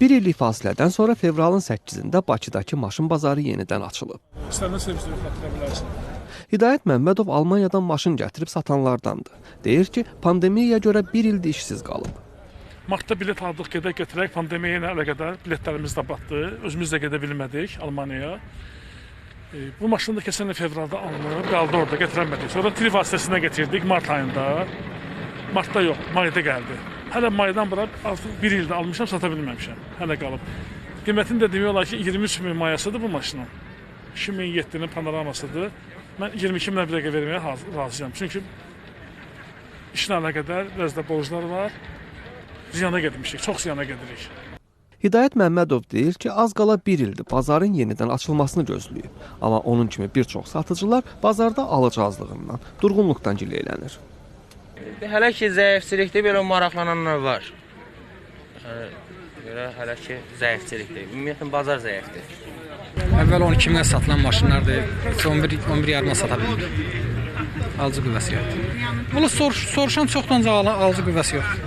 Bir illik fasilədən sonra fevralın 8-də Bakıdakı maşın bazarı yenidən açılıb. İstənilən servisləri xatırlaya bilərsən. Hidayət Məmmədov Almaniyadan maşın gətirib satanlardandır. Deyir ki, pandemiyaya görə bir ildir işsiz qalıb. Martda bilet aldıq, gedək gətirək. Pandemiya ilə əlaqədar biletlərimiz də batdı. Özümüz də gedə bilmədik Almaniyaya. E, bu maşını da keçən il fevralda alınıb, qaldı orada, gətirəmədik. Sonra tri vasitəsilə gətirdik mart ayında. Martda yox, mayda gəldi. Hələ maydan bura artıq bir ildə almışam, sata bilməmişəm. Hələ qalıb. Qiymətini də demək olar ki, 23 min mayasıdır bu maşının. 2007-nin panoramasıdır. Mən 22 minə bir dəqiqə verməyə razıyam. Çünki işlə əlaqədar biraz da borclar var. Ziyana getmişik, çox ziyana gedirik. Hidayət Məmmədov deyir ki, az qala bir ildir bazarın yenidən açılmasını gözləyib. Amma onun kimi bir çox satıcılar bazarda alıcı azlığından, durğunluqdan gileylənir. Hələ ki zəifçilikdə belə maraqlananlar var. Hələ belə hələ ki zəifçilikdir. Ümumiyyətlə bazar zəifdir. Əvvəl 12 minə satılan maşınlardır. Heç 11 11 yarıma sata bilmir. Alıcı qüvvəsi yoxdur. Valla soruş, soruşan çoxdan alı- alıcı qüvvəsi yoxdur.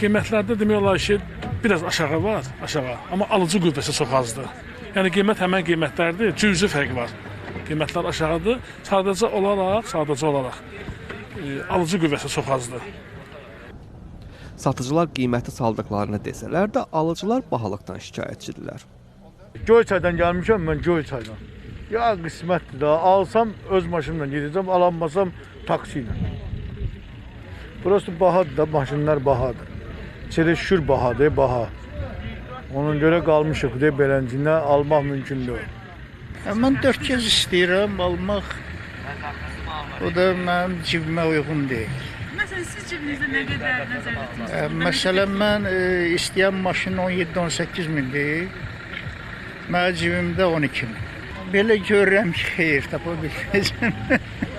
Qiymətlərdə demək olar ki, biraz aşağı var, aşağı. Amma alıcı qüvvəsi çox azdır. Yəni qiymət həmən qiymətlərdir, cüzi fərq var. Qiymətlər aşağıdır. Sadəcə olaraq, sadəcə olaraq alıcı qüvvəsi çox azdır. Satıcılar qiyməti saldıqlarını desələr də, alıcılar bahalıqdan şikayətçidirlər. Göyçaydan gəlmişəm mən Göyçaydan. Ya qismətdir də. Alsam öz maşınımla gedəcəm, alanmasam taksi ilə. Burası bahadır da, maşınlar bahadır. İçəri şükür bahadır, baha. Ona görə qalmışıq deyə beləncində almaq mümkün deyil. Mən 4 kəz istəyirəm almaq. O da mənim cibimə uyğun deyil. Məsələn, siz cibinizdə nə qədər nəzərdə Ə, tutursunuz? Məsələn, mən e, istəyən maşın 17-18 mindir. Mənim cibimdə 12 min. Belə görürəm ki, xeyir tapa bilməyəcəm.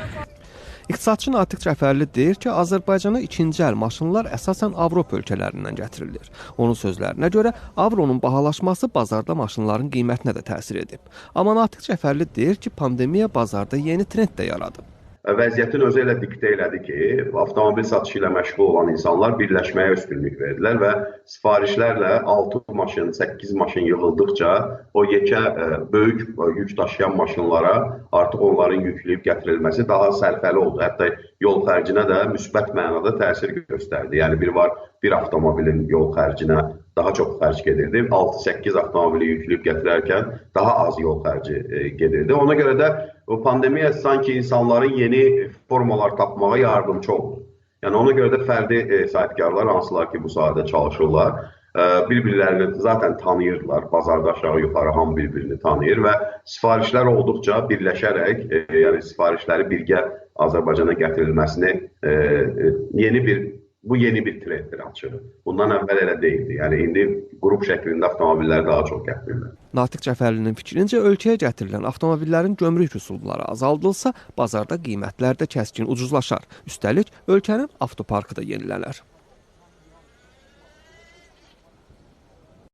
İqtisadçı Natiq Cəfərli deyir ki, Azərbaycana ikinci əl maşınlar əsasən Avropa ölkələrindən gətirilir. Onun sözlərinə görə avronun bahalaşması bazarda maşınların qiymətinə də təsir edib. Amma Natiq Cəfərli deyir ki, pandemiya bazarda yeni trend də yaradıb. Vəziyyətin özü elə diktə elədi ki, avtomobil satışı ilə məşğul olan insanlar birləşməyə üstünlük verdilər və sifarişlərlə 6 maşın, 8 maşın yığıldıqca o yekə ə, böyük ə, yük daşıyan maşınlara artıq onların yükləyib gətirilməsi daha sərfəli oldu. Hətta yol xərcinə də müsbət mənada təsir göstərdi. Yəni bir var bir avtomobilin yol xərcinə daha çox xərc gedirdi. 6-8 avtomobili yükləyib gətirərkən daha az yol xərci e, gedirdi. Ona görə də o pandemiya sanki insanların yeni formalar tapmağa yardımçı oldu. Yəni ona görə də fərdi e, sahibkarlar hansılar ki bu sahədə çalışırlar, e, bir-birlərini zaten tanıyırdılar. Bazarda aşağı yuxarı hamı bir-birini tanıyır və sifarişlər olduqca birləşərək, e, yəni sifarişləri birgə Azərbaycana gətirilməsini e, e, yeni bir bu yeni bir trenddir açığı. Bundan əvvəl elə deyildi. Yəni indi qrup şəklində avtomobillər daha çox gətirilir. Natiq Cəfərlinin fikrincə ölkəyə gətirilən avtomobillərin gömrük rüsumları azaldılsa, bazarda qiymətlər də kəskin ucuzlaşar. Üstəlik, ölkənin avtoparkı da yenilənər.